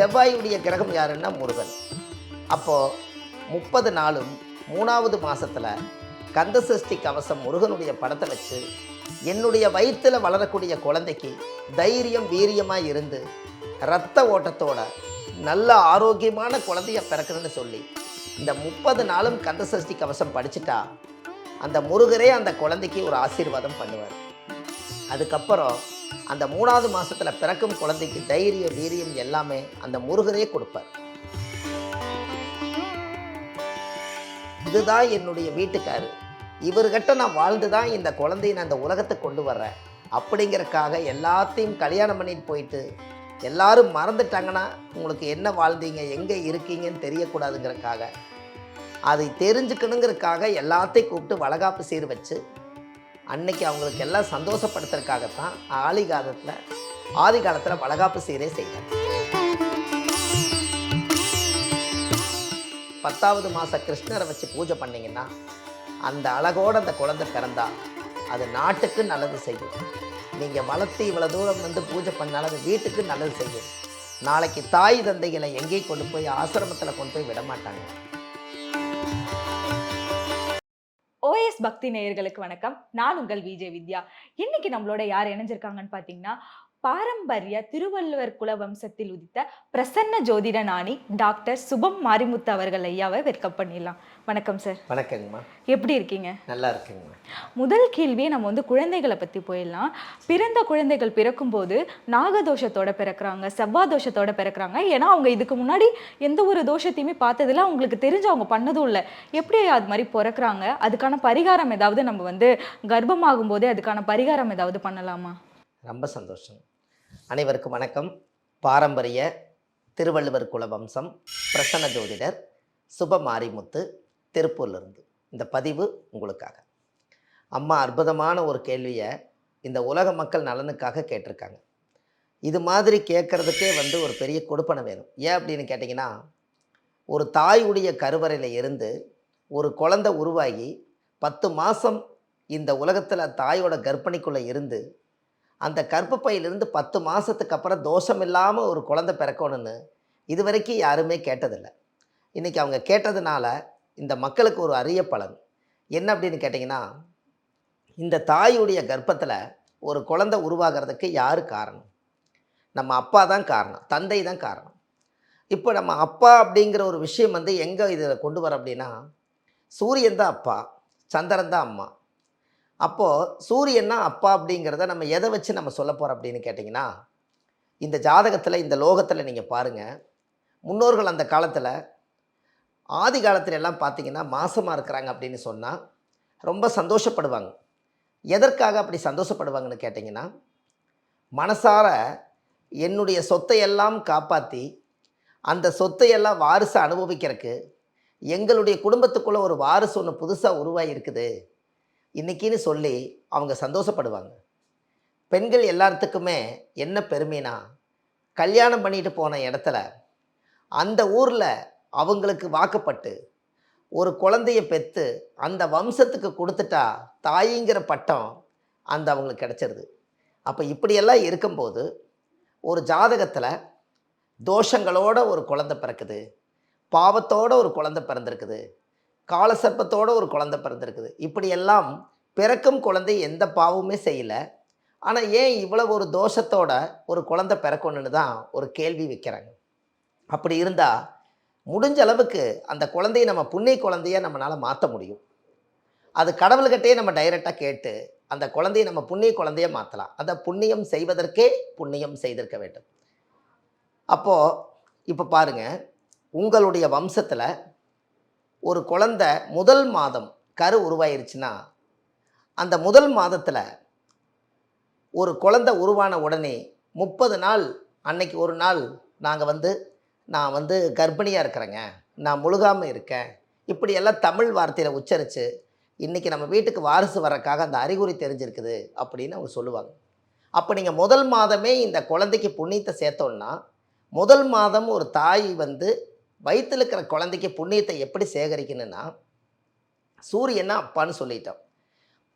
செவ்வாயுடைய கிரகம் யாருன்னா முருகன். அப்போது முப்பது நாளும் மூணாவது மாதத்தில் கந்த சஷ்டி கவசம் முருகனுடைய படத்தை வச்சு என்னுடைய வயிற்றில் வளரக்கூடிய குழந்தைக்கு தைரியம் வீரியமாக இருந்து இரத்த ஓட்டத்தோட நல்ல ஆரோக்கியமான குழந்தைய பிறக்கணும்னு சொல்லி இந்த முப்பது நாளும் கந்த சஷ்டி கவசம் படிச்சுட்டா அந்த முருகரே அந்த குழந்தைக்கு ஒரு ஆசீர்வாதம் பண்ணுவார். அதுக்கப்புறம் அந்த மூணாவது மாசத்துல பிறக்கும் குழந்தைக்கு தைரியம் வீரியம் எல்லாமே அந்த முருகரே கொடுப்பார். இதுதான் என்னுடைய வீட்டுக்காரு. இவர்கிட்ட நான் வாழ்ந்து தான் இந்த குழந்தையை நான் இந்த உலகத்துக்கு கொண்டு வர்றேன். அப்படிங்கிறக்காக எல்லாத்தையும் கல்யாணம் பண்ணிட்டு போயிட்டு எல்லாரும் மறந்துட்டாங்கன்னா உங்களுக்கு என்ன வாழ்ந்தீங்க எங்கே இருக்கீங்கன்னு தெரியக்கூடாதுங்கிறக்காக அதை தெரிஞ்சுக்கணுங்கிறக்காக எல்லாத்தையும் கூப்பிட்டு வளகாப்பு சீர் வச்சு அன்னைக்கு அவங்களுக்கு எல்லாம் சந்தோஷப்படுத்துறதுக்காகத்தான் ஆதி காலத்தில் ஆதி காலத்தில் வளகாப்பு சீரே செய்தார். பத்தாவது மாதம் கிருஷ்ணரை வச்சு பூஜை பண்ணிங்கன்னா அந்த அழகோட அந்த குழந்தை பிறந்தா அது நாட்டுக்கு நல்லது செய்யும். நீங்கள் வளர்த்து இவ்வளோ தூரம் வந்து பூஜை பண்ணால் அது வீட்டுக்கு நல்லது செய்யும். நாளைக்கு தாய் தந்தைகளை எங்கேயும் கொண்டு போய் ஆசிரமத்தில் கொண்டு போய் விட மாட்டாங்க. ஓஎஸ் பக்தி நேயர்களுக்கு வணக்கம். நான் உங்கள் விஜய் வித்யா. இன்னைக்கு நம்மளோட யார் இணைஞ்சிருக்காங்கன்னு பார்த்தீங்கன்னா பாரம்பரிய திருவள்ளுவர் குல வம்சத்தில் உதித்த பிரசன்ன ஜோதிட நாணி டாக்டர் சுபம் மாரிமுத்து அவர்கள் ஐயாவை வெல்கம் பண்ணிடலாம். வணக்கம் சார் வணக்கங்கம்மா. எப்படி இருக்கீங்க? நல்லா இருக்குங்கம்மா. முதல் கேள்வியே நம்ம வந்து குழந்தைகளை பற்றி போயிடலாம். பிறந்த குழந்தைகள் பிறக்கும்போது நாகதோஷத்தோட பிறக்கிறாங்க செவ்வாய் தோஷத்தோட பிறக்கிறாங்க. ஏன்னா அவங்க இதுக்கு முன்னாடி எந்த ஒரு தோஷத்தையுமே பார்த்ததில்ல. அவங்களுக்கு தெரிஞ்சு அவங்க பண்ணதும் இல்லை. எப்படி அது மாதிரி பிறக்கிறாங்க? அதுக்கான பரிகாரம் ஏதாவது நம்ம வந்து கர்ப்பமாகும் போதே அதுக்கான பரிகாரம் ஏதாவது பண்ணலாமா? ரொம்ப சந்தோஷம். அனைவருக்கும் வணக்கம். பாரம்பரிய திருவள்ளுவர் குல வம்சம் பிரசன்ன ஜோதிடர் சுப மாரிமுத்து திருப்பூர்லேருந்து. இந்த பதிவு உங்களுக்காக. அம்மா அற்புதமான ஒரு கேள்வியை இந்த உலக மக்கள் நலனுக்காக கேட்டிருக்காங்க. இது மாதிரி கேட்குறதுக்கே வந்து ஒரு பெரிய கொடுப்பனை வேணும். ஏன் அப்படின்னு கேட்டிங்கன்னா ஒரு தாயுடைய கருவறையில் இருந்து ஒரு குழந்தை உருவாகி பத்து மாதம் இந்த உலகத்தில் தாயோட கர்ப்பிணிக்குள்ளே இருந்து அந்த கற்பப்பையிலிருந்து பத்து மாதத்துக்கு அப்புறம் தோஷம் இல்லாமல் ஒரு குழந்தை பிறக்கணும்னு இது வரைக்கும் யாருமே கேட்டதில்லை. இன்றைக்கி அவங்க கேட்டதுனால இந்த மக்களுக்கு ஒரு அரிய பலன். என்ன அப்படின்னு கேட்டிங்கன்னா இந்த தாயுடைய கர்ப்பத்தில் ஒரு குழந்தை உருவாகிறதுக்கு யார் காரணம்? நம்ம அப்பா தான் காரணம் தந்தை தான் காரணம். இப்போ நம்ம அப்பா அப்படிங்கிற ஒரு விஷயம் வந்து எங்கே இதில் கொண்டு வர அப்படின்னா சூரியன் தான் அப்பா சந்திரன் தான் அம்மா. அப்போது சூரியன்னா அப்பா அப்படிங்கிறத நம்ம எதை வச்சு நம்ம சொல்ல போகிறோம் அப்படின்னு கேட்டிங்கன்னா இந்த ஜாதகத்தில் இந்த லோகத்தில் நீங்கள் பாருங்கள் முன்னோர்கள் அந்த காலத்தில் ஆதி காலத்துல எல்லாம் பார்த்தீங்கன்னா மாசமாக இருக்கிறாங்க அப்படின்னு சொன்னால் ரொம்ப சந்தோஷப்படுவாங்க. எதற்காக அப்படி சந்தோஷப்படுவாங்கன்னு கேட்டிங்கன்னா மனசார என்னுடைய சொத்தை எல்லாம் காப்பாற்றி அந்த சொத்தை எல்லாம் வாரிசு அனுபவிக்கிறதுக்கு எங்களுடைய குடும்பத்துக்குள்ளே ஒரு வாரிசு ஒன்று புதுசாக உருவாகி இருக்குது இன்றைக்கின்னு சொல்லி அவங்க சந்தோஷப்படுவாங்க. பெண்கள் எல்லாத்துக்குமே என்ன பெருமைனா கல்யாணம் பண்ணிட்டு போன இடத்துல அந்த ஊரில் அவங்களுக்கு வாக்கப்பட்டு ஒரு குழந்தைய பெற்று அந்த வம்சத்துக்கு கொடுத்துட்டா தாயிங்கிற பட்டம் அந்த அவங்களுக்கு கிடச்சிருது. அப்போ இப்படியெல்லாம் இருக்கும்போது ஒரு ஜாதகத்தில் தோஷங்களோட ஒரு குழந்தை பிறக்குது பாவத்தோட ஒரு குழந்தை பிறந்திருக்குது காலசர்ப்பத்தோட ஒரு குழந்தை பிறந்திருக்குது. இப்படியெல்லாம் பிறக்கும் குழந்தை எந்த பாவமுமே செய்யலை. ஆனால் ஏன் இவ்வளவு ஒரு தோஷத்தோட ஒரு குழந்தை பிறக்கணுன்னு தான் ஒரு கேள்வி வைக்கிறாங்க. அப்படி இருந்தால் முடிஞ்ச அளவுக்கு அந்த குழந்தையை நம்ம புண்ணிய குழந்தைய நம்மளால் மாற்ற முடியும். அது கடவுள்கிட்டே நம்ம டைரெக்டாக கேட்டு அந்த குழந்தையை நம்ம புண்ணிய குழந்தைய மாற்றலாம் அந்த புண்ணியம் செய்வதற்கே புண்ணியம் செய்திருக்க வேண்டும். அப்போது இப்போ பாருங்கள் உங்களுடைய வம்சத்தில் ஒரு குழந்தை முதல் மாதம் கரு உருவாயிருச்சுன்னா அந்த முதல் மாதத்தில் ஒரு குழந்தை உருவான உடனே முப்பது நாள் அன்னைக்கு ஒரு நாள் நாங்கள் வந்து நான் வந்து கர்ப்பிணியாக இருக்கிறேங்க. நான் முழுகாமல் இருக்கேன். இப்படியெல்லாம் தமிழ் வார்த்தையில் உச்சரித்து இன்றைக்கி நம்ம வீட்டுக்கு வாரிசு வரக்காக அந்த அறிகுறி தெரிஞ்சிருக்குது அப்படின்னு அவங்க சொல்லுவாங்க. அப்போ நீங்கள் முதல் மாதமே இந்த குழந்தைக்கு புண்ணியத்தை சேர்த்தோன்னா முதல் மாதம் ஒரு தாய் வந்து வயிற்றில் இருக்கிற குழந்தைக்கு புண்ணியத்தை எப்படி சேகரிக்கணும்னா சூரியனா அப்பான்னு சொல்லிட்டோம்.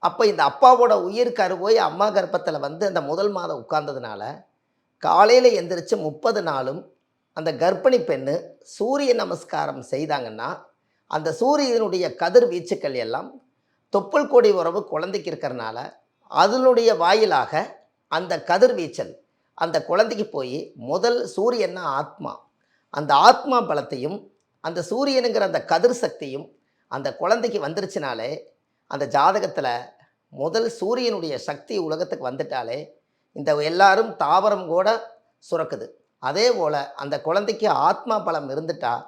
அப்போ இந்த அப்பாவோட உயிர் கருவோய் அம்மா கர்ப்பத்தில் வந்து அந்த முதல் மாதம் உட்கார்ந்ததுனால காலையில் எந்திரிச்சு முப்பது நாளும் அந்த கர்ப்பிணி பெண்ணு சூரிய நமஸ்காரம் செய்தாங்கன்னா அந்த சூரியனுடைய கதிர் வீச்சுக்கள் எல்லாம் தொப்புள் கொடி உறவு குழந்தைக்கு இருக்கிறனால அதனுடைய வாயிலாக அந்த கதிர்வீச்சல் அந்த குழந்தைக்கு போய் முதல் சூரியன்னா ஆத்மா. அந்த ஆத்மா பலத்தையும் அந்த சூரியனுங்கிற அந்த கதிர் சக்தியும் அந்த குழந்தைக்கு வந்துருச்சுனாலே அந்த ஜாதகத்தில் முதல் சூரியனுடைய சக்தி உலகத்துக்கு வந்துட்டாலே இந்த எல்லாரும் தாவரம் கூட சுரக்குது. அதே போல் அந்த குழந்தைக்கு ஆத்மா பலம் இருந்துட்டால்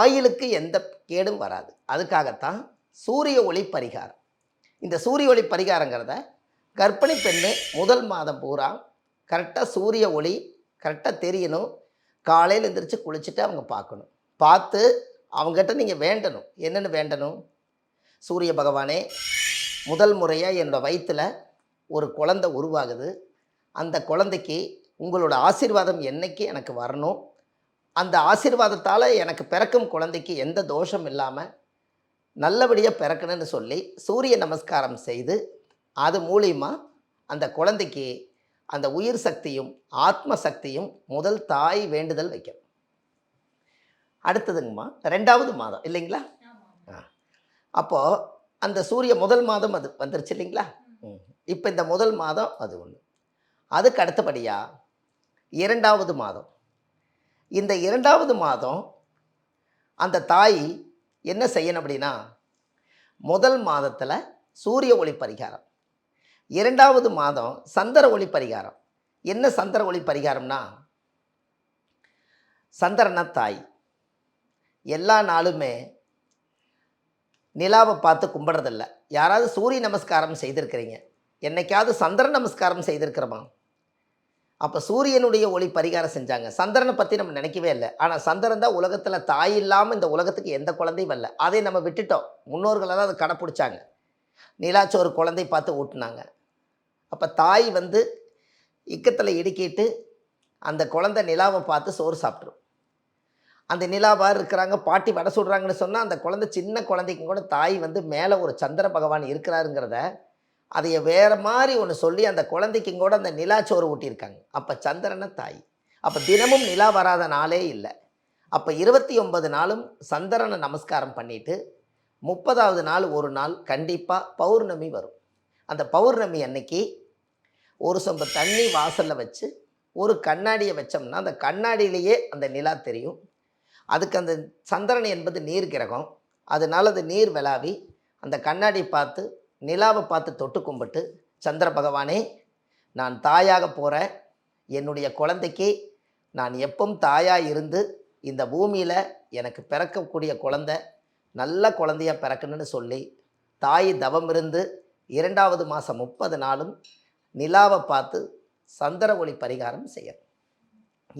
ஆயுளுக்கு எந்த கேடும் வராது. அதுக்காகத்தான் சூரிய ஒளி பரிகாரம். இந்த சூரிய ஒளி பரிகாரங்கிறத கர்ப்பிணி பெண்ணு முதல் மாதம் பூரா கரெக்டாக சூரிய ஒளி கரெக்டாக தெரியணும். காலையில் எந்திரிச்சு குளிச்சுட்டு அவங்க பார்க்கணும். பார்த்து அவங்ககிட்ட நீங்கள் வேண்டணும். என்னென்னு வேண்டணும்? சூரிய பகவானே முதல் முறையாக என்னோடய வயிற்றில் ஒரு குழந்தை உருவாகுது. அந்த குழந்தைக்கு உங்களோட ஆசீர்வாதம் என்னைக்கு எனக்கு வரணும்? அந்த ஆசீர்வாதத்தால் எனக்கு பிறக்கும் குழந்தைக்கு எந்த தோஷம் இல்லாமல் நல்லபடியாக பிறக்கணும்னு சொல்லி சூரிய நமஸ்காரம் செய்து அது மூலியமாக அந்த குழந்தைக்கு அந்த உயிர் சக்தியும் ஆத்ம சக்தியும் முதல் தாய் வேண்டுதல் வைக்கும். அடுத்ததுங்கம்மா ரெண்டாவது மாதம் இல்லைங்களா? ஆ. அப்போது அந்த சூரிய முதல் மாதம் அது வந்துருச்சு இல்லைங்களா? ம். இப்போ இந்த முதல் மாதம் அது ஒன்று அதுக்கு அடுத்தபடியாக இரண்டாவது மாதம். இந்த இரண்டாவது மாதம் அந்த தாய் என்ன செய்யணும் அப்படின்னா முதல் மாதத்தில் சூரிய ஒளி பரிகாரம். இரண்டாவது மாதம் சந்திர ஒளி பரிகாரம். என்ன சந்திர ஒளி பரிகாரம்னா? சந்திரன தாய். எல்லா நாளுமே நிலாவை பார்த்து கும்பிட்றதில்ல. யாராவது சூரிய நமஸ்காரம் செய்திருக்கிறீங்க. என்னைக்காவது சந்திர நமஸ்காரம் செய்திருக்கிறோமா? அப்போ சூரியனுடைய ஒளி பரிகாரம் செஞ்சாங்க. சந்திரனை பற்றி நம்ம நினைக்கவே இல்லை. ஆனால் சந்திரன் தான் உலகத்தில் தாய் இல்லாமல் இந்த உலகத்துக்கு எந்த குழந்தையும் இல்லை அதை நம்ம விட்டுட்டோம். முன்னோர்களெல்லாம் அதை கடைப்பிடிச்சாங்க. நிலாச்சோறு குழந்தை பார்த்து ஊட்டினாங்க. அப்போ தாய் வந்து இக்கத்தில் இடுக்கிட்டு அந்த குழந்தை நிலாவை பார்த்து சோறு சாப்பிட்ரும் அந்த நிலாவாக இருக்கிறாங்க பாட்டி வடை சுடுறாங்கன்னு சொன்னால் அந்த குழந்தை சின்ன குழந்தைக்கும் கூட தாய் வந்து மேலே ஒரு சந்திர பகவான் இருக்கிறாருங்கிறத அதைய வேறு மாதிரி ஒன்று சொல்லி அந்த குழந்தைக்கும் கூட அந்த நிலாச்சோறு ஊட்டியிருக்காங்க. அப்போ சந்திரனை தாய். அப்போ தினமும் நிலா வராத நாளே இல்லை. அப்போ இருபத்தி ஒன்பது நாளும் சந்திரனை நமஸ்காரம் பண்ணிவிட்டு முப்பதாவது நாள் ஒரு நாள் கண்டிப்பாக பௌர்ணமி வரும். அந்த பௌர்ணமி அன்னைக்கு ஒரு சொம்பு தண்ணி வாசலில் வச்சு ஒரு கண்ணாடியை வச்சோம்னா அந்த கண்ணாடியிலேயே அந்த நிலா தெரியும். அதுக்கு அந்த சந்திரன் என்பது நீர் கிரகம். அதனால அது நீர் விளாவி அந்த கண்ணாடி பார்த்து நிலாவை பார்த்து தொட்டு கும்பிட்டு சந்திர பகவானே நான் தாயாக போகிறேன் என்னுடைய குழந்தைக்கு நான் எப்பவும் தாயாக இருந்து இந்த பூமியில் எனக்கு பிறக்கக்கூடிய குழந்தை நல்ல குழந்தையாக பிறக்கணும்னு சொல்லி தாய் தவம் இருந்து இரண்டாவது மாதம் முப்பது நாளும் நிலாவை பார்த்து சந்திர ஒளி பரிகாரம் செய்யணும்.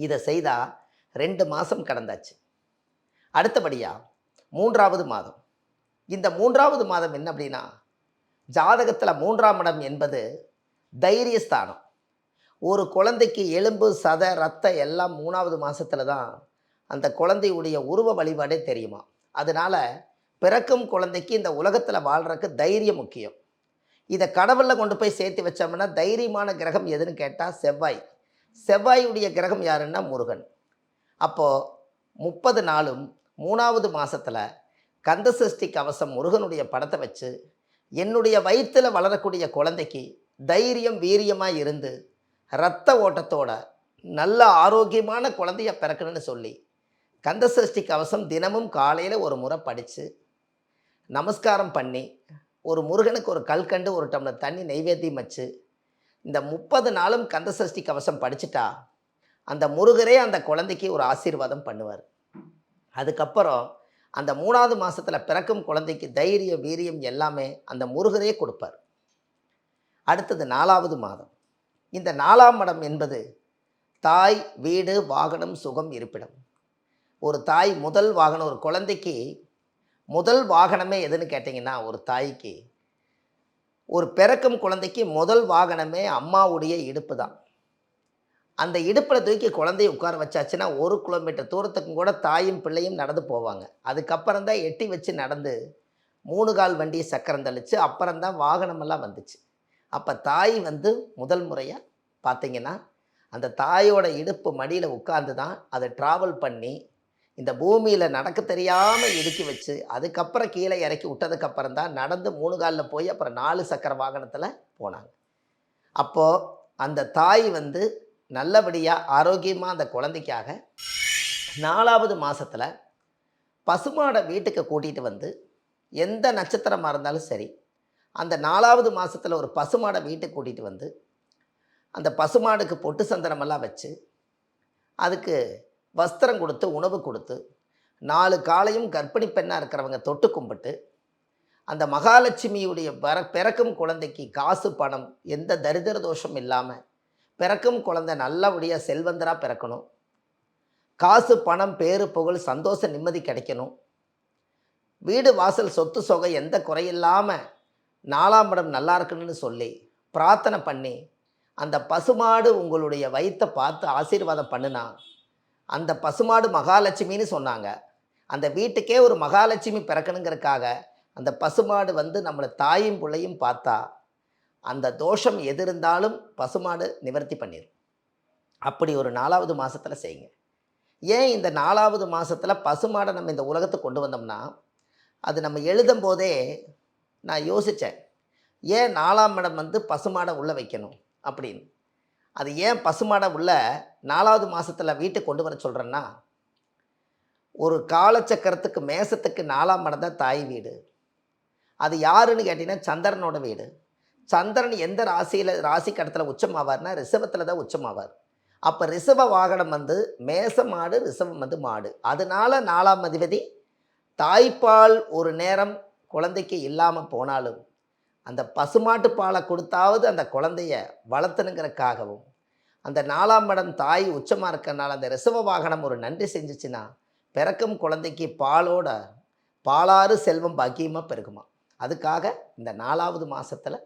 இதை செய்தால் ரெண்டு மாதம் கடந்தாச்சு. அடுத்தபடியாக மூன்றாவது மாதம். இந்த மூன்றாவது மாதம் என்ன அப்படின்னா ஜாதகத்தில் மூன்றாம் இடம் என்பது தைரியஸ்தானம். ஒரு குழந்தைக்கு எலும்பு சத ரத்தம் எல்லாம் மூணாவது மாதத்தில் தான் அந்த குழந்தையுடைய உருவ வழிபாடே தெரியுமா? அதனால் பிறக்கும் குழந்தைக்கு இந்த உலகத்தில் வாழ்கிறக்கு தைரியம் முக்கியம். இதை கடவுளில் கொண்டு போய் சேர்த்து வச்சோம்னா தைரியமான கிரகம் எதுன்னு கேட்டால் செவ்வாய். செவ்வாயுடைய கிரகம் யாருன்னா முருகன். அப்போது முப்பது நாளும் மூணாவது மாதத்தில் கந்தசஷ்டி கவசம் முருகனுடைய படத்தை வச்சு என்னுடைய வயிற்றில் வளரக்கூடிய குழந்தைக்கு தைரியம் வீரியமாக இருந்து இரத்த ஓட்டத்தோட நல்ல ஆரோக்கியமான குழந்தைய பிறக்கணும்னு சொல்லி கந்தசஷ்டி கவசம் தினமும் காலையில் ஒரு முறை படித்து நமஸ்காரம் பண்ணி ஒரு முருகனுக்கு ஒரு கல்கண்டு ஒரு டம்ளர் தண்ணி நைவேத்தியம் வச்சு இந்த முப்பது நாளும் கந்தசஷ்டி கவசம் படிச்சுட்டா அந்த முருகரே அந்த குழந்தைக்கு ஒரு ஆசீர்வாதம் பண்ணுவார். அதுக்கப்புறம் அந்த மூணாவது மாதத்தில் பிறக்கும் குழந்தைக்கு தைரியம் வீரியம் எல்லாமே அந்த முருகரே கொடுப்பார். அடுத்தது நாலாவது மாதம். இந்த நாலாம் மடம் என்பது தாய் வீடு வாகனம் சுகம் இருப்பிடம். ஒரு தாய் முதல் வாகனம் ஒரு குழந்தைக்கு முதல் வாகனமே எதுன்னு கேட்டிங்கன்னா ஒரு தாய்க்கு. ஒரு பிறக்கும் குழந்தைக்கு முதல் வாகனமே அம்மாவுடைய இடுப்பு தான் அந்த இடுப்பில் தூக்கி குழந்தைய உட்கார வச்சாச்சுன்னா ஒரு கிலோமீட்டர் தூரத்துக்கும் கூட தாயும் பிள்ளையும் நடந்து போவாங்க. அதுக்கப்புறம் தான் எட்டி வச்சு நடந்து மூணு கால் வண்டியை சக்கரம் தெளித்து அப்புறம்தான் வாகனமெல்லாம் வந்துச்சு. அப்போ தாய் வந்து முதல் முறையாக பார்த்திங்கன்னா அந்த தாயோட இடுப்பு மடியில் உட்கார்ந்து தான் அதை ட்ராவல் பண்ணி இந்த பூமியில் நடக்க தெரியாமல் இடுக்கி வச்சு அதுக்கப்புறம் கீழே இறக்கி விட்டதுக்கப்புறம் தான் நடந்து மூணு காலில் போய் அப்புறம் நாலு சக்கர வாகனத்தில் போனாங்க. அப்போது அந்த தாய் வந்து நல்லபடியாக ஆரோக்கியமாக அந்த குழந்தைக்காக நாலாவது மாதத்தில் பசுமாடை வீட்டுக்கு கூட்டிகிட்டு வந்து எந்த நட்சத்திரமாக இருந்தாலும் சரி அந்த நாலாவது மாதத்தில் ஒரு பசுமாடை வீட்டுக்கு கூட்டிகிட்டு வந்து அந்த பசுமாடுக்கு பொட்டு சந்தனமெல்லாம் வச்சு அதுக்கு வஸ்திரம் கொடுத்து உணவு கொடுத்து நாலு காலையும் கர்ப்பிணி பெண்ணாக இருக்கிறவங்க தொட்டு கும்பிட்டு அந்த மகாலட்சுமியுடைய பிற பிறக்கும் குழந்தைக்கு காசு பணம் எந்த தரித்திர தோஷம் இல்லாமல் பிறக்கும் குழந்தை நல்லபடியாக செல்வந்தராக பிறக்கணும். காசு பணம் பேரு புகழ் சந்தோஷ நிம்மதி கிடைக்கணும். வீடு வாசல் சொத்து சொகை எந்த குறையில்லாமல் நாலாம் படம் நல்லா இருக்கணும்னு சொல்லி பிரார்த்தனை பண்ணி அந்த பசுமாடு உங்களுடைய வயிற்றை பார்த்து ஆசீர்வாதம் பண்ணுனா அந்த பசுமாடு மகாலட்சுமின்னு சொன்னாங்க. அந்த வீட்டுக்கே ஒரு மகாலட்சுமி பிறக்கணுங்கிறதுக்காக அந்த பசுமாடு வந்து நம்மளை தாயும் பிள்ளையும் பார்த்தா அந்த தோஷம் எது இருந்தாலும் பசுமாடு நிவர்த்தி பண்ணிடும் அப்படி ஒரு நாலாவது மாதத்தில் செய்யுங்க. ஏன் இந்த நாலாவது மாதத்தில் பசுமாடை நம்ம இந்த உலகத்துக்கு கொண்டு வந்தோம்னா அது நம்ம எழுதும் போதே நான் யோசித்தேன் ஏன் நாலாம் இடம் வந்து பசுமாடை உள்ளே வைக்கணும் அப்படின்னு. அது ஏன் பசுமாடை உள்ள நாலாவது மாதத்தில் வீட்டுக்கு கொண்டு வர சொல்கிறேன்னா ஒரு காலச்சக்கரத்துக்கு மேசத்துக்கு நாலாம் இடம் தான் தாய் வீடு. அது யாருன்னு கேட்டிங்கன்னா சந்திரனோட வீடு. சந்திரன் எந்த ராசியில் ராசி கடத்தில் உச்சமாவார்னா ரிசவத்தில் தான் உச்சமாவார். அப்போ ரிசவ வாகனம் வந்து மேச மாடு ரிசவம் வந்து மாடு. அதனால நாலாம் அதிபதி தாய்ப்பால் ஒரு நேரம் குழந்தைக்கு இல்லாமல் போனாலும் அந்த பசுமாட்டு பாலை கொடுத்தாவது அந்த குழந்தைய வளர்த்தணுங்கிறக்காகவும் அந்த நாலாம் இடம் தாய் உச்சமாக இருக்கிறனால அந்த ரிசவ வாகனம் ஒரு நன்றி செஞ்சுச்சுன்னா பிறக்கும் குழந்தைக்கு பாலோட பாலாறு செல்வம் பாக்கியமாக பெருகுமா? அதுக்காக இந்த நாலாவது மாதத்தில்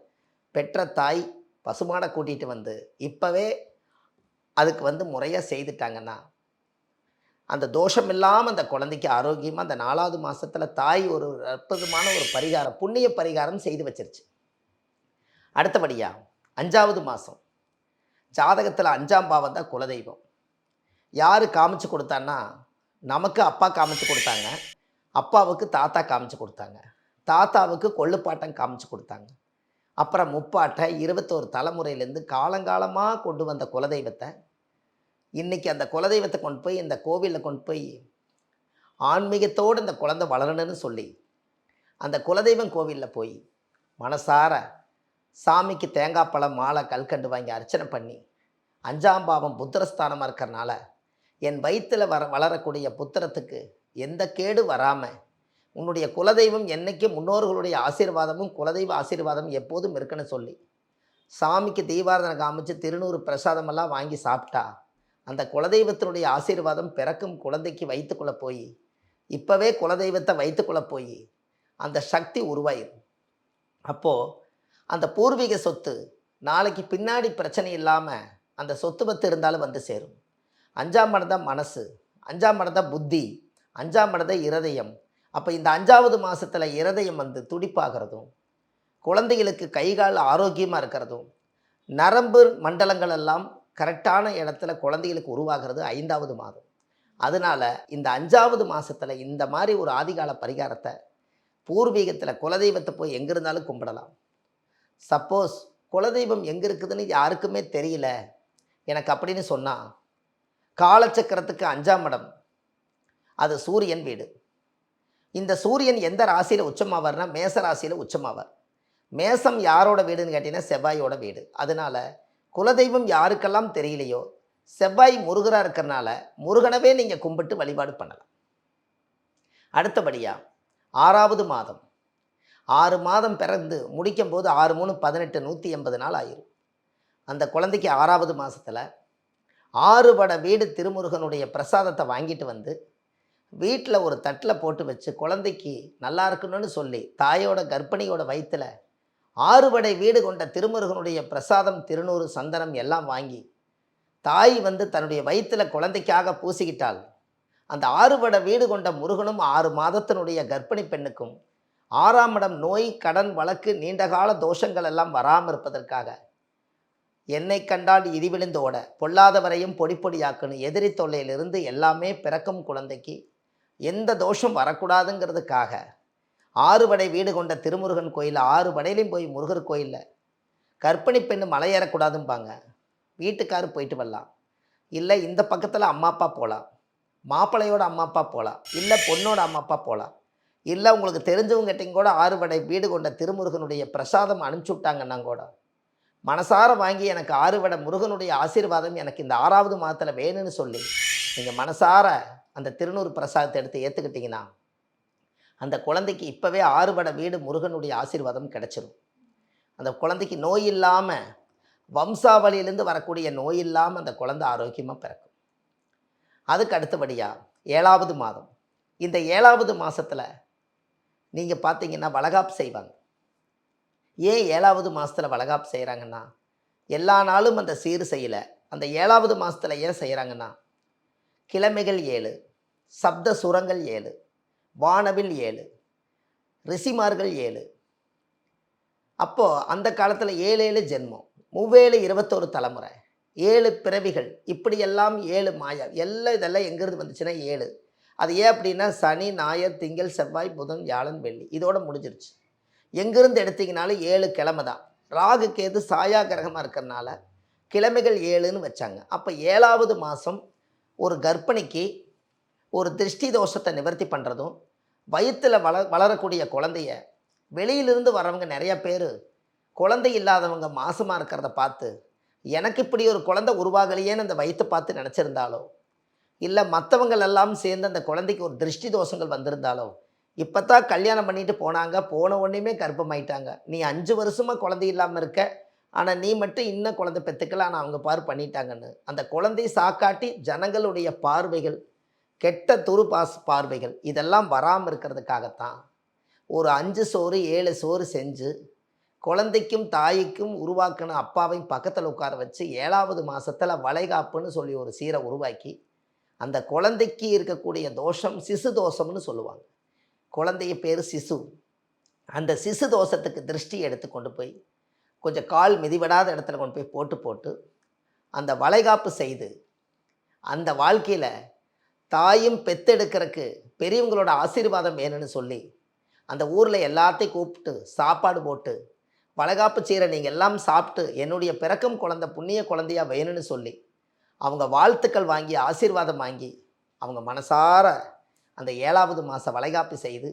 பெற்ற தாய் பசுமாடை கூட்டிகிட்டு வந்து இப்போவே அதுக்கு வந்து முறையாக செய்துட்டாங்கன்னா அந்த தோஷம் இல்லாமல் அந்த குழந்தைக்கு ஆரோக்கியமாக அந்த நாலாவது மாதத்தில் தாய் ஒரு அற்புதமான ஒரு பரிகாரம் புண்ணிய பரிகாரம் செய்து வச்சிருச்சு. அடுத்தபடியாக அஞ்சாவது மாதம் ஜாதகத்தில் அஞ்சாம் பாவம் தான் குலதெய்வம். யார் காமிச்சு கொடுத்தான்னா நமக்கு அப்பா காமிச்சு கொடுத்தாங்க அப்பாவுக்கு தாத்தா காமிச்சு கொடுத்தாங்க தாத்தாவுக்கு கொள்ளுப்பாட்டம் காமிச்சு கொடுத்தாங்க. அப்புறம் முப்பாட்டை இருபத்தோரு தலைமுறையிலேருந்து காலங்காலமாக கொண்டு வந்த குலதெய்வத்தை இன்றைக்கி அந்த குலதெய்வத்தை கொண்டு போய் இந்த கோவிலில் கொண்டு போய் ஆன்மீகத்தோடு இந்த குழந்தை வளரணும்னு சொல்லி அந்த குலதெய்வம் கோவிலில் போய் மனசார சாமிக்கு தேங்காய் பழம் மாலை கல்கண்டு வாங்கி அர்ச்சனை பண்ணி அஞ்சாம் பாவம் புத்திரஸ்தானமாக இருக்கிறனால என் வயிற்றில் வர வளரக்கூடிய புத்திரத்துக்கு எந்த கேடு வராமல் உன்னுடைய குலதெய்வம் என்றைக்கு முன்னோர்களுடைய ஆசீர்வாதமும் குலதெய்வ ஆசீர்வாதமும் எப்போதும் இருக்குன்னு சொல்லி சாமிக்கு தீபாரதனை காமிச்சு திருநூறு பிரசாதமெல்லாம் வாங்கி சாப்பிட்டா அந்த குலதெய்வத்தினுடைய ஆசீர்வாதம் பிறக்கும் குழந்தைக்கு வயிற்றுக்குள்ளே போய் இப்போவே குலதெய்வத்தை வயிற்றுக்குள்ளே போய் அந்த சக்தி உருவாயிரும். அப்போது அந்த பூர்வீக சொத்து நாளைக்கு பின்னாடி பிரச்சனை இல்லாமல் அந்த சொத்து பத்து இருந்தாலும் வந்து சேரும். அஞ்சாம் இடம் தான் மனசு அஞ்சாம் இடம் தான் புத்தி அஞ்சாம் இடம் தான் இருதயம். அப்போ இந்த அஞ்சாவது மாதத்தில் இருதயம் வந்து துடிப்பாகிறதும் குழந்தைகளுக்கு கைகால் ஆரோக்கியமாக இருக்கிறதும் நரம்பு மண்டலங்கள் எல்லாம் கரெக்டான இடத்துல குழந்தைகளுக்கு உருவாகிறது ஐந்தாவது மாதம். அதனால் இந்த அஞ்சாவது மாதத்தில் இந்த மாதிரி ஒரு ஆதிகால பரிகாரத்தை பூர்வீகத்தில் குலதெய்வத்தை போய் எங்கே இருந்தாலும் கும்பிடலாம். சப்போஸ் குலதெய்வம் எங்கே இருக்குதுன்னு யாருக்குமே தெரியல. எனக்கு அப்படின்னு சொன்னால் காலச்சக்கரத்துக்கு அஞ்சாம் இடம் அது சூரியன் வீடு. இந்த சூரியன் எந்த ராசியில் உச்சமாவார்னா மேச ராசியில் உச்சமாவார். மேசம் யாரோட வீடுன்னு கேட்டிங்கன்னா செவ்வாயோட வீடு. அதனால குலதெய்வம் யாருக்கெல்லாம் தெரியலையோ செவ்வாய் முருகராக இருக்கிறனால முருகனவே நீங்கள் கும்பிட்டு வழிபாடு பண்ணலாம். அடுத்தபடியாக ஆறாவது மாதம். ஆறு மாதம் பிறந்து முடிக்கும் போது ஆறு மூணு பதினெட்டு நூற்றி எண்பது நாள் ஆயிரும். அந்த குழந்தைக்கு ஆறாவது மாதத்தில் ஆறு வட வீடு திருமுருகனுடைய பிரசாதத்தை வாங்கிட்டு வந்து வீட்டில் ஒரு தட்டில் போட்டு வச்சு குழந்தைக்கு நல்லா இருக்கணும்னு சொல்லி தாயோட கர்ப்பிணியோட வயிற்றில் ஆறுபடை வீடு கொண்ட திருமுருகனுடைய பிரசாதம் திருநூறு சந்தனம் எல்லாம் வாங்கி தாய் வந்து தன்னுடைய வயிற்றில் குழந்தைக்காக பூசிக்கிட்டால் அந்த ஆறுபட வீடு கொண்ட முருகனும் ஆறு மாதத்தினுடைய கர்ப்பிணி பெண்ணுக்கும் ஆறாம் இடம் நோய் கடன் வழக்கு நீண்டகால தோஷங்கள் எல்லாம் வராமல் இருப்பதற்காக என்னை கண்டால் இடிவிழுந்தோட பொல்லாதவரையும் பொடி பொடியாக்கணும் எதிரி தொல்லையிலிருந்து எல்லாமே பிறக்கும் குழந்தைக்கு எந்த தோஷம் வரக்கூடாதுங்கிறதுக்காக. ஆறுபடை வீடு கொண்ட திருமுருகன் கோயில் ஆறு படையிலையும் போய் முருகர் கோயிலில் கர்ப்பிணி பெண்ணு மலை ஏறக்கூடாதும்பாங்க. வீட்டுக்காரு போயிட்டு வரலாம். இல்லை இந்த பக்கத்தில் அம்மா அப்பா போகலாம் மாப்பிள்ளையோட அம்மா அப்பா போகலாம் இல்லை பொண்ணோட அம்மா அப்பா போகலாம் இல்லை உங்களுக்கு தெரிஞ்சவங்ககிட்டையும் கூட ஆறுபடை வீடு கொண்ட திருமுருகனுடைய பிரசாதம் அனுப்பிச்சி விட்டாங்கன்னா கூட. மனசார வாங்கி எனக்கு ஆறுவடை முருகனுடைய ஆசீர்வாதம் எனக்கு இந்த ஆறாவது மாதத்தில் வேணும்னு சொல்லி நீங்கள் மனசார அந்த திருநூறு பிரசாதத்தை எடுத்து ஏற்றுக்கிட்டிங்கன்னா அந்த குழந்தைக்கு இப்போவே ஆறுபடை வீடு முருகனுடைய ஆசீர்வாதம் கிடைச்சிரும். அந்த குழந்தைக்கு நோய் இல்லாமல் வம்சாவளியிலேருந்து வரக்கூடிய நோய் இல்லாமல் அந்த குழந்தை ஆரோக்கியமாக பிறக்கும். அதுக்கு அடுத்தபடியாக ஏழாவது மாதம். இந்த ஏழாவது மாதத்தில் நீங்கள் பார்த்தீங்கன்னா வளகாப்பு செய்வாங்க. ஏன் ஏழாவது மாதத்தில் வளகாப்பு செய்கிறாங்கன்னா எல்லா நாளும் அந்த சீர் செய்யலை. அந்த ஏழாவது மாதத்தில் ஏன் செய்கிறாங்கன்னா கிழமைகள் ஏழு சப்த சுரங்கள் ஏழு வானவில் ஏழு ரிஷிமார்கள் ஏழு. அப்போது அந்த காலத்தில் ஏழு ஏழு ஜென்மம் மூவேழு இருபத்தோரு தலைமுறை ஏழு பிறவிகள் இப்படியெல்லாம் ஏழு மாயா எல்லாம் இதெல்லாம் எங்கேருந்து வந்துச்சுன்னா ஏழு. அது ஏன் அப்படின்னா சனி ஞாயிறு திங்கள் செவ்வாய் புதன் வியாழன் வெள்ளி. இதோட முடிஞ்சிருச்சு. எங்கேருந்து எடுத்தீங்கனாலும் ஏழு கிழமை தான். ராகு கேது சாயா கிரகமாக இருக்கிறனால கிழமைகள் ஏழுன்னு வச்சாங்க. அப்போ ஏழாவது மாதம் ஒரு கர்ப்பிணிக்கு ஒரு திருஷ்டி தோஷத்தை நிவர்த்தி பண்ணுறதும் வயிற்றில் வள வளரக்கூடிய குழந்தைய வெளியிலிருந்து வரவங்க நிறையா பேர் குழந்தை இல்லாதவங்க மாசமாக இருக்கிறத பார்த்து எனக்கு இப்படி ஒரு குழந்தை உருவாகலையேன்னு அந்த வயிற்று பார்த்து நினச்சிருந்தாலோ? இல்லை மற்றவங்கள் எல்லாம் சேர்ந்து அந்த குழந்தைக்கு ஒரு திருஷ்டி தோஷங்கள் வந்திருந்தாலோ இப்போ தான் கல்யாணம் பண்ணிட்டு போனாங்க போன உடனேமே கர்ப்பமாயிட்டாங்க. நீ அஞ்சு வருஷமாக குழந்தை இல்லாமல் இருக்க ஆனால் நீ மட்டும் இன்னும் குழந்தை பெற்றுக்கல ஆனால் அவங்க பார் பண்ணிட்டாங்கன்னு. அந்த குழந்தை சாக்காட்டி ஜனங்களுடைய பார்வைகள் கெட்ட துரு பாஸ் பார்வைகள் இதெல்லாம் வராமல் இருக்கிறதுக்காகத்தான் ஒரு அஞ்சு சோறு ஏழு சோறு செஞ்சு குழந்தைக்கும் தாய்க்கும் உருவாக்கின அப்பாவையும் பக்கத்தில் உட்கார வச்சு ஏழாவது மாதத்தில் வளைகாப்புன்னு சொல்லி ஒரு சீரை உருவாக்கி அந்த குழந்தைக்கு இருக்கக்கூடிய தோஷம் சிசு தோஷம்னு சொல்லுவாங்க. குழந்தைய பேர் சிசு. அந்த சிசு தோஷத்துக்கு திருஷ்டி எடுத்து கொண்டு போய் கொஞ்சம் கால் மிதிவிடாத இடத்துல கொண்டு போய் போட்டு போட்டு அந்த வளைகாப்பு செய்து அந்த வாழ்க்கையில் தாயும் பெத்தெடுக்கிறதுக்கு பெரியவங்களோட ஆசீர்வாதம் வேணும்னு சொல்லி அந்த ஊரில் எல்லாத்தையும் கூப்பிட்டு சாப்பாடு போட்டு வளகாப்பு செய்கிற நீங்கள் எல்லாம் சாப்பிட்டு என்னுடைய பிறக்கும் குழந்தை புண்ணிய குழந்தையா வேணும்னு சொல்லி அவங்க வாழ்த்துக்கள் வாங்கி ஆசீர்வாதம் வாங்கி அவங்க மனசார அந்த ஏழாவது மாத வளைகாப்பு செய்து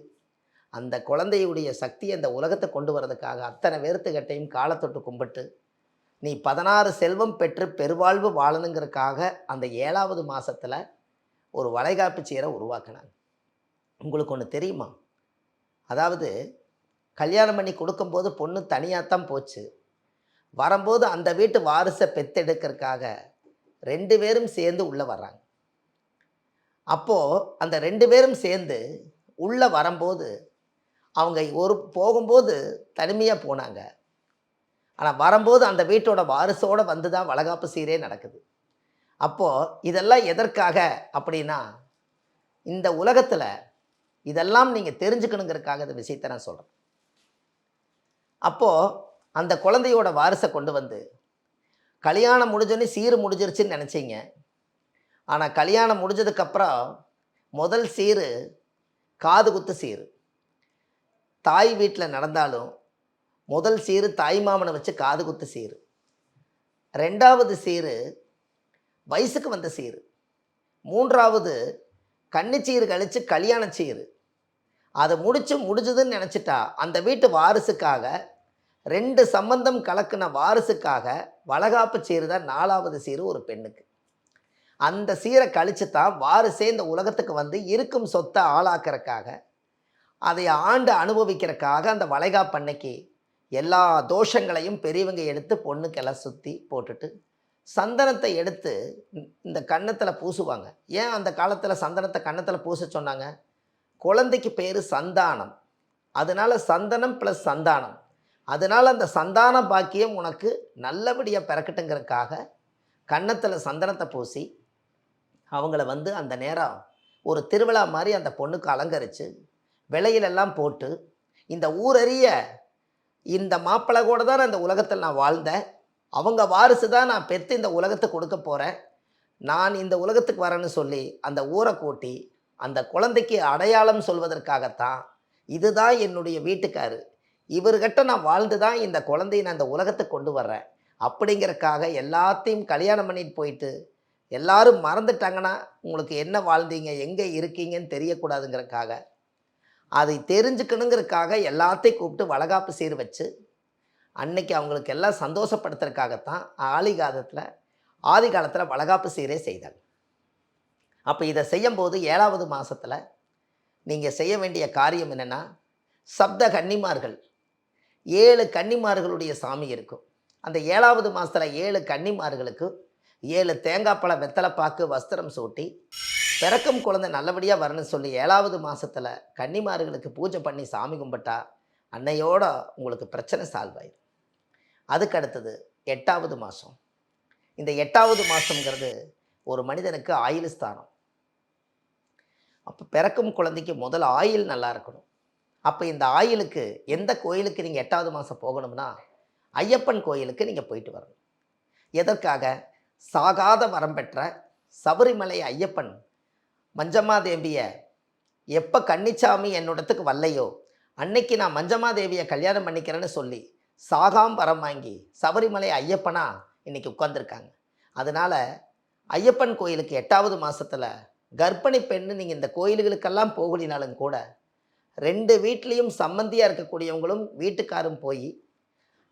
அந்த குழந்தையுடைய சக்தியை அந்த உலகத்தை கொண்டு வரதுக்காக அத்தனை வேர்த்துக்கட்டையும் காலத்தொட்டு கும்பிட்டு நீ பதினாறு செல்வம் பெற்று பெருவாழ்வு வாழணுங்கிறதுக்காக அந்த ஏழாவது மாதத்தில் ஒரு வளைகாப்பு சீரை உருவாக்கினாங்க. உங்களுக்கு ஒன்று தெரியுமா? அதாவது கல்யாணம் பண்ணி கொடுக்கும்போது பொண்ணு தனியாக தான் போச்சு. வரும்போது அந்த வீட்டு வாரிசை பெத்தெடுக்கிறதுக்காக ரெண்டு பேரும் சேர்ந்து உள்ளே வர்றாங்க. அப்போது அந்த ரெண்டு பேரும் சேர்ந்து உள்ளே வரும்போது அவங்க ஒரு போகும்போது தனிமையாக போனாங்க. ஆனால் வரும்போது அந்த வீட்டோட வாரிசோடு வந்து தான் வளகாப்பு சீரே நடக்குது. அப்போது இதெல்லாம் எதற்காக அப்படின்னா இந்த உலகத்தில் இதெல்லாம் நீங்கள் தெரிஞ்சுக்கணுங்கிறதுக்காக இந்த விஷயத்தை நான் சொல்கிறேன் அப்போது அந்த குழந்தையோட வாரிசை கொண்டு வந்து கல்யாணம் முடிஞ்சோடனே சீர் முடிஞ்சிருச்சுன்னு நினச்சிங்க. ஆனால் கல்யாணம் முடிஞ்சதுக்கப்புறம் முதல் சீர் காது குத்து சீர். தாய் வீட்டில் நடந்தாலும் முதல் சீர் தாய் மாமனை வச்சு காது குத்து சீர். ரெண்டாவது சீர் வயசுக்கு வந்த சீர். மூன்றாவது கன்னிச்சீர் கழித்து கல்யாண சீர். அதை முடிச்சு முடிஞ்சதுன்னு நினச்சிட்டா அந்த வீட்டு வாரிசுக்காக ரெண்டு சம்பந்தம் கலக்கின வாரிசுக்காக வளகாப்பு சீர் தான் நாலாவது சீர் ஒரு பெண்ணுக்கு. அந்த சீரை கழிச்சு தான் வாரிசே இந்த உலகத்துக்கு வந்து இருக்கும் சொத்தை ஆளாக்குறக்காக அதை ஆண்டு அனுபவிக்கிறக்காக அந்த வளைகாப்பு அன்னைக்கு எல்லா தோஷங்களையும் பெரியவங்க எடுத்து பொண்ணுக்கெல்லாம் சுற்றி போட்டுட்டு சந்தனத்தை எடுத்து இந்த- இந்த கன்னத்தில் பூசுவாங்க. ஏன் அந்த காலத்தில் சந்தனத்தை கன்னத்தில் பூச சொன்னாங்க? குழந்தைக்கு பேர் சந்தானம். அதனால சந்தனம் ப்ளஸ் சந்தானம். அதனால் அந்த சந்தான பாக்கியம் உனக்கு நல்லபடியாக பிறக்கட்டுங்கிறதுக்காக கன்னத்தில் சந்தனத்தை பூசி அவங்கள வந்து அந்த நேரம் ஒரு திருவிழா மாதிரி அந்த பொண்ணுக்கு அலங்கரித்து விலையிலெல்லாம் போட்டு இந்த ஊரறிய இந்த மாப்பிள்ளை கூட தான் அந்த உலகத்தில் நான் வாழ்ந்தேன். அவங்க வாரிசு தான் நான் பெற்று இந்த உலகத்துக்கு கொடுக்க போகிறேன் நான் இந்த உலகத்துக்கு வரேன்னு சொல்லி அந்த ஊரை கூட்டி அந்த குழந்தைக்கு அடையாளம் சொல்வதற்காகத்தான் இதுதான் என்னுடைய வீட்டுக்காரு. இவர்கிட்ட நான் வாழ்ந்து தான் இந்த குழந்தையை நான் இந்த உலகத்துக்கு கொண்டு வர்றேன். அப்படிங்கறக்காக எல்லாத்தையும் கல்யாணம் பண்ணிட்டு போயிட்டு எல்லாரும் மறந்துட்டாங்கன்னா உங்களுக்கு என்ன வாழ்ந்தீங்க எங்கே இருக்கீங்கன்னு தெரியக்கூடாதுங்கிறக்காக அதை தெரிஞ்சுக்கணுங்கிறதுக்காக எல்லாத்தையும் கூப்பிட்டு வளகாப்பு சீர் வச்சு அன்னைக்கு அவங்களுக்கு எல்லாம் சந்தோஷப்படுத்துறதுக்காகத்தான் ஆதிகாலத்தில் ஆதி காலத்தில் வளகாப்பு சீரே செய்தாங்க அப்போ இதை செய்யும்போது ஏழாவது மாதத்தில் நீங்கள் செய்ய வேண்டிய காரியம் என்னென்னா சப்த கன்னிமார்கள் ஏழு கன்னிமார்களுடைய சாமி இருக்கும் அந்த ஏழாவது மாதத்தில் ஏழு கன்னிமார்களுக்கு ஏழு தேங்காய் பழ வெத்தலைப்பாக்கு வஸ்திரம் சூட்டி பிறக்கும் குழந்தை நல்லபடியாக வரணும்னு சொல்லி ஏழாவது மாதத்தில் கன்னிமார்களுக்கு பூஜை பண்ணி சாமி கும்பிட்டா அன்னையோட உங்களுக்கு பிரச்சனை சால்வ் ஆயிடும் அதுக்கு அடுத்தது எட்டாவது மாதம் இந்த எட்டாவது மாதங்கிறது ஒரு மனிதனுக்கு ஆயில் ஸ்தானம். அப்போ பிறக்கும் குழந்தைக்கு முதல் ஆயில் நல்லா இருக்கணும். அப்போ இந்த ஆயிலுக்கு எந்த கோயிலுக்கு நீங்கள் எட்டாவது மாதம் போகணும்னா ஐயப்பன் கோயிலுக்கு நீங்கள் போயிட்டு வரணும். எதற்காக? சாகாத வரம் பெற்ற சபரிமலை ஐயப்பன் மஞ்சம்மாதேவியை எப்போ கன்னிச்சாமி என்னோடத்துக்கு வரலையோ அன்னைக்கு நான் மஞ்சம்மாதேவியை கல்யாணம் பண்ணிக்கிறேன்னு சொல்லி சாகாம் வரம் வாங்கி சபரிமலை ஐயப்பனா இன்றைக்கி உட்காந்துருக்காங்க அதனால் ஐயப்பன் கோயிலுக்கு எட்டாவது மாதத்தில் கர்ப்பிணி பெண்ணு நீங்கள் இந்த கோயில்களுக்கெல்லாம் போகலினாலும் கூட ரெண்டு வீட்லேயும் சம்மந்தியாக இருக்கக்கூடியவங்களும் வீட்டுக்காரும் போய்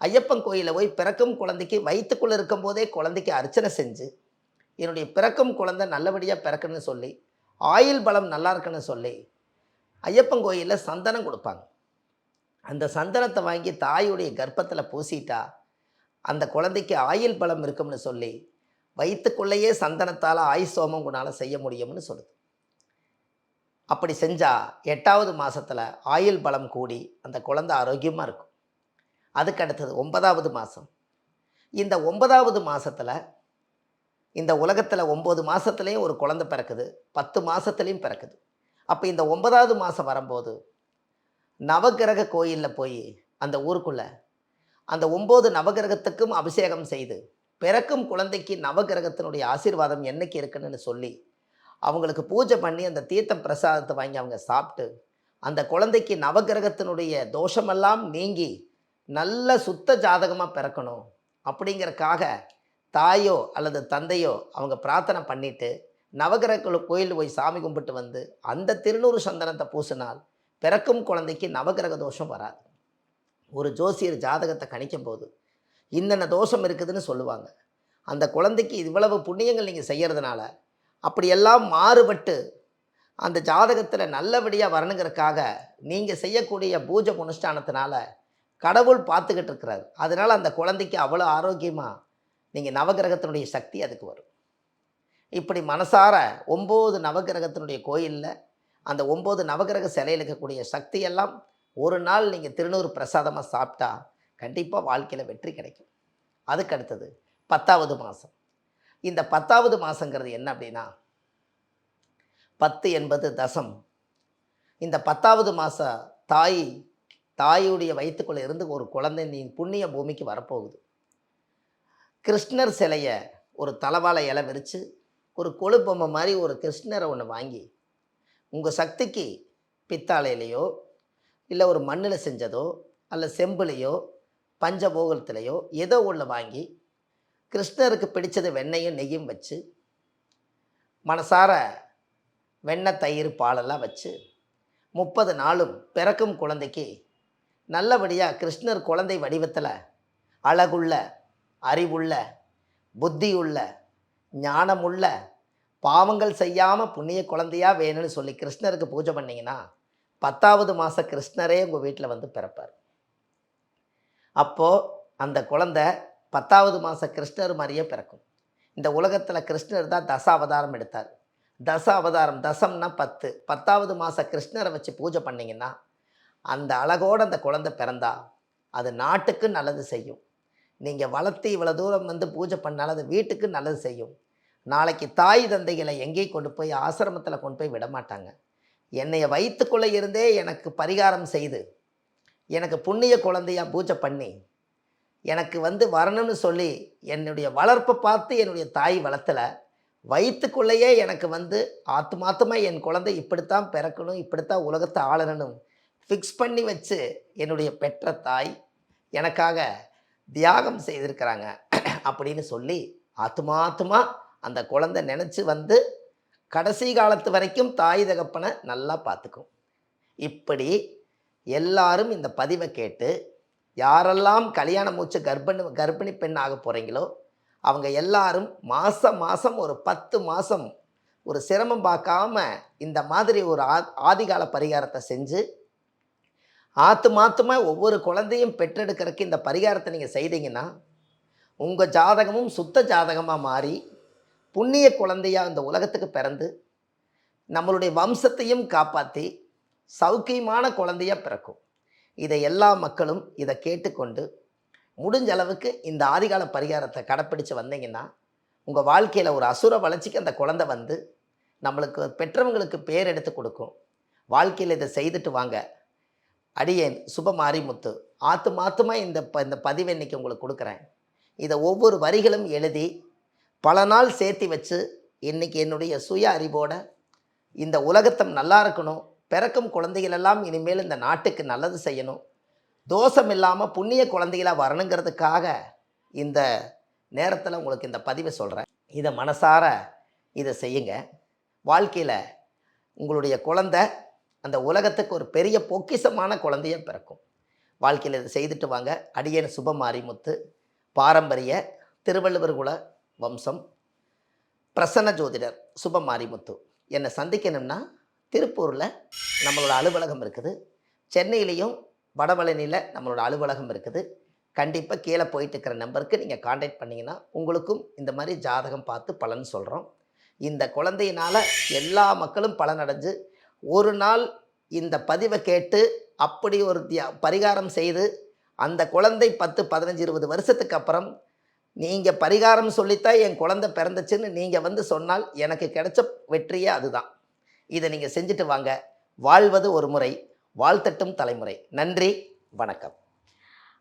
ஐயப்பன் கோயிலில் போய் பிறக்கும் குழந்தைக்கு வயிற்றுக்குள்ளே இருக்கும்போதே குழந்தைக்கு அர்ச்சனை செஞ்சு என்னுடைய பிறக்கும் குழந்தை நல்லபடியாக பிறக்குன்னு சொல்லி ஆயுள் பலம் நல்லா இருக்குன்னு சொல்லி ஐயப்பன் கோயிலில் சந்தனம் கொடுப்பாங்க. அந்த சந்தனத்தை வாங்கி தாயுடைய கர்ப்பத்தில் பூசிட்டா அந்த குழந்தைக்கு ஆயுள் பலம் இருக்கும்னு சொல்லி வயிற்றுக்குள்ளேயே சந்தனத்தால் ஆயுள் சோமம் குணால செய்ய முடியும்னு சொல்லுது. அப்படி செஞ்சால் எட்டாவது மாதத்தில் ஆயுள் பலம் கூடி அந்த குழந்தை ஆரோக்கியமாக இருக்கும். அதுக்கு அடுத்தது ஒன்பதாவது மாதம் இந்த ஒன்பதாவது மாதத்தில் இந்த உலகத்தில் ஒம்பது மாதத்துலேயும் ஒரு குழந்தை பிறக்குது பத்து மாதத்துலேயும் பிறக்குது. அப்போ இந்த ஒன்பதாவது மாதம் வரும்போது நவகிரக கோயிலில் போய் அந்த ஊருக்குள்ளே அந்த ஒம்பது நவகிரகத்துக்கும் அபிஷேகம் செய்து பிறக்கும் குழந்தைக்கு நவகிரகத்தினுடைய ஆசீர்வாதம் என்னைக்கு இருக்குன்னு சொல்லி அவங்களுக்கு பூஜை பண்ணி அந்த தீர்த்தம் பிரசாதத்தை வாங்கி அவங்க சாப்பிட்டு அந்த குழந்தைக்கு நவகிரகத்தினுடைய தோஷமெல்லாம் நீங்கி நல்ல சுத்த ஜாதகமாக பிறக்கணும் அப்படிங்கிறக்காக தாயோ அல்லது தந்தையோ அவங்க பிரார்த்தனை பண்ணிட்டு நவகிரக கோயில் போய் சாமி கும்பிட்டு வந்து அந்த திருநூறு சந்தனத்தை பூசினால் பிறக்கும் குழந்தைக்கு நவகிரக தோஷம் வராது. ஒரு ஜோசியர் ஜாதகத்தை கணிக்கும் போது இன்னென்ன தோஷம் இருக்குதுன்னு சொல்லுவாங்க. அந்த குழந்தைக்கு இவ்வளவு புண்ணியங்கள் நீங்கள் செய்கிறதுனால அப்படியெல்லாம் மாறுபட்டு அந்த ஜாதகத்தில் நல்லபடியாக வரணுங்கிறதுக்காக நீங்கள் செய்யக்கூடிய பூஜை அனுஷ்டானத்தினால கடவுள் பார்த்துக்கிட்டு இருக்கிறார். அதனால் அந்த குழந்தைக்கு அவ்வளோ ஆரோக்கியமாக நீங்கள் நவகிரகத்தினுடைய சக்தி அதுக்கு வரும். இப்படி மனசார ஒம்பது நவகிரகத்தினுடைய கோயிலில் அந்த ஒம்பது நவகிரக சிலையில் இருக்கக்கூடிய சக்தியெல்லாம் ஒரு நாள் நீங்கள் திருநூறு பிரசாதமாக சாப்பிட்டா கண்டிப்பாக வாழ்க்கையில் வெற்றி கிடைக்கும். அதுக்கு அடுத்தது பத்தாவது மாதம் இந்த பத்தாவது மாதங்கிறது என்ன அப்படின்னா பத்து என்பது தசம். இந்த பத்தாவது மாதம் தாய் தாயுடைய வயிற்றுக்குள்ளே இருந்து ஒரு குழந்தை நீ புண்ணிய பூமிக்கு வரப்போகுது. கிருஷ்ணர் சிலையை ஒரு தலவாழை இலை விரித்து ஒரு கொழுப்பொம்மை மாதிரி ஒரு கிருஷ்ணரை ஒன்று வாங்கி உங்கள் சக்திக்கு பித்தாளையிலையோ இல்லை ஒரு மண்ணில் செஞ்சதோ அல்ல செம்புலையோ பஞ்சபோகத்திலையோ ஏதோ ஒன்று வாங்கி கிருஷ்ணருக்கு பிடிச்சது வெண்ணையும் நெய்யும் வச்சு மனசார வெண்ணெய் தயிர் பாலெல்லாம் வச்சு முப்பது நாளும் பிறக்கும் குழந்தைக்கு நல்லபடியாக கிருஷ்ணர் குழந்தை வடிவத்தில் அழகுள்ள அறிவுள்ள புத்தியுள்ள ஞானமுள்ள பாவங்கள் செய்யாமல் புண்ணிய குழந்தையாக வேணும்னு சொல்லி கிருஷ்ணருக்கு பூஜை பண்ணிங்கன்னா பத்தாவது மாதம் கிருஷ்ணரே உங்கள் வீட்டில் வந்து பிறப்பார். அப்போது அந்த குழந்தை பத்தாவது மாதம் கிருஷ்ணர் மாதிரியே பிறக்கும். இந்த உலகத்தில் கிருஷ்ணர் தான் தச அவதாரம் எடுத்தார். தச அவதாரம் தசம்னா பத்து. பத்தாவது மாதம் கிருஷ்ணரை வச்சு பூஜை பண்ணிங்கன்னா அந்த அழகோடு அந்த குழந்தை பிறந்தா அது நாட்டுக்கு நல்லது செய்யும். நீங்கள் வளர்த்து இவ்வளோ தூரம் வந்து பூஜை பண்ணால் அது வீட்டுக்கு நல்லது செய்யும். நாளைக்கு தாய் தந்தைகளை எங்கேயும் கொண்டு போய் ஆசிரமத்தில் கொண்டு போய் விட மாட்டாங்க. என்னைய வயிற்றுக்குள்ளே இருந்தே எனக்கு பரிகாரம் செய்து எனக்கு புண்ணிய குழந்தையா பூஜை பண்ணி எனக்கு வந்து வரணும்னு சொல்லி என்னுடைய வளர்ப்பை பார்த்து என்னுடைய தாய் வளர்த்தல வயிற்றுக்குள்ளேயே எனக்கு வந்து ஆத்துமாத்தமாக என் குழந்தை இப்படித்தான் பிறக்கணும் இப்படித்தான் உலகத்தை ஆளணும் ஃபிக்ஸ் பண்ணி வச்சு என்னுடைய பெற்ற தாய் எனக்காக தியாகம் செய்திருக்கிறாங்க. அப்படின்னு சொல்லி ஆத்துமாத்துமா அந்த குழந்தை நினச்சி வந்து கடைசி காலத்து வரைக்கும் தாய் தகப்பனை நல்லா பார்த்துக்கும். இப்படி எல்லாரும் இந்த பதிவை கேட்டு யாரெல்லாம் கல்யாண மூச்சு கர்ப்பிணி கர்ப்பிணி பெண் ஆக போகிறீங்களோ அவங்க எல்லாரும் மாதம் மாதம் ஒரு பத்து மாதம் ஒரு சிரமம் பார்க்காம இந்த மாதிரி ஒரு ஆ ஆதிகால பரிகாரத்தை செஞ்சு ஆற்று மாத்துமா ஒவ்வொரு குழந்தையும் பெற்றெடுக்கிறதுக்கு இந்த பரிகாரத்தை நீங்கள் செய்தீங்கன்னா உங்கள் ஜாதகமும் சுத்த ஜாதகமாக மாறி புண்ணிய குழந்தையா இந்த உலகத்துக்கு பிறந்து நம்மளுடைய வம்சத்தையும் காப்பாற்றி சௌக்கியமான குழந்தையாக பிறக்கும். இதை எல்லா மக்களும் இதை கேட்டுக்கொண்டு முடிஞ்ச அளவுக்கு இந்த ஆதிகால பரிகாரத்தை கடைப்பிடிச்சு வந்தீங்கன்னா உங்கள் வாழ்க்கையில் ஒரு அசுர வளர்ச்சிக்கு அந்த குழந்தை வந்து நம்மளுக்கு பெற்றவங்களுக்கு பேர் எடுத்து கொடுக்கும். வாழ்க்கையில் இதை செய்துட்டு வாங்க. அடியேன் சுப மாரிமுத்து ஆத்து மாத்துமா இந்த ப இந்த பதிவு இன்னைக்கு உங்களுக்கு கொடுக்குறேன். இதை ஒவ்வொரு வரிகளும் எழுதி பல நாள் சேர்த்தி வச்சு இன்றைக்கி என்னுடைய சுய அறிவோட இந்த உலகத்தம் நல்லா இருக்கணும். பிறக்கும் குழந்தைகளெல்லாம் இனிமேல் இந்த நாட்டுக்கு நல்லது செய்யணும். தோஷம் இல்லாமல் புண்ணிய குழந்தைகளாக வரணுங்கிறதுக்காக இந்த நேரத்தில் உங்களுக்கு இந்த பதிவை சொல்கிறேன் இதை மனசார இதை செய்யுங்க. வாழ்க்கையில் உங்களுடைய குழந்தை அந்த உலகத்துக்கு ஒரு பெரிய பொக்கிஷமான குழந்தைய பிறக்கும். வாழ்க்கையில் இதை செய்துட்டு வாங்க. அடியேன் சுபமாரிமுத்து பாரம்பரிய திருவள்ளுவர் குல வம்சம் பிரசன்ன ஜோதிடர் சுப மாரிமுத்து என்னை சந்திக்கணும்னா திருப்பூரில் நம்மளோட அலுவலகம் இருக்குது. சென்னையிலையும் வடபழனியில் நம்மளோட அலுவலகம் இருக்குது. கண்டிப்பாக கீழே போயிட்டு இருக்கிற நம்பருக்கு நீங்கள் காண்டாக்ட் பண்ணிங்கன்னா உங்களுக்கும் இந்த மாதிரி ஜாதகம் பார்த்து பலன் சொல்கிறோம் இந்த குழந்தையினால் எல்லா மக்களும் பலனடைஞ்சு ஒரு நாள் இந்த பதிவை கேட்டு அப்படி ஒரு தியா பரிகாரம் செய்து அந்த குழந்தை பத்து பதினஞ்சு இருபது வருஷத்துக்கு அப்புறம் நீங்கள் பரிகாரம் சொல்லித்தான் என் குழந்தை பிறந்துச்சுன்னு நீங்கள் வந்து சொன்னால் எனக்கு கிடைச்ச வெற்றியே அதுதான். இதை நீங்கள் செஞ்சுட்டு வாங்க. வாழ்வது ஒரு முறை வாழ்த்தட்டும் தலைமுறை. நன்றி வணக்கம்.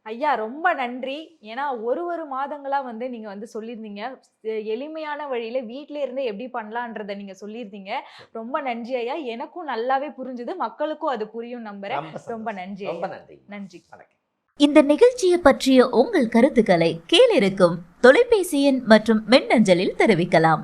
ஐயா ரொம்ப நன்றி. ஏன்னா ஒரு ஒரு மாதங்களா வந்து நீங்க வந்து சொல்லியிருந்தீங்க. எளிமையான வழியில வீட்ல இருந்தே எப்படி பண்ணலான்றத நீங்க சொல்லியிருந்தீங்க. ரொம்ப நன்றி ஐயா. எனக்கும் நல்லாவே புரிஞ்சுது. மக்களுக்கும் அது புரியும் நம்புறேன். ரொம்ப. நன்றி ரொம்ப. நன்றி. நன்றி. வணக்கம். இந்த நிகழ்ச்சியை பற்றிய உங்கள் கருத்துக்களை கீழிருக்கும் தொலைபேசி எண் மற்றும் மின்னஞ்சலில் தெரிவிக்கலாம்.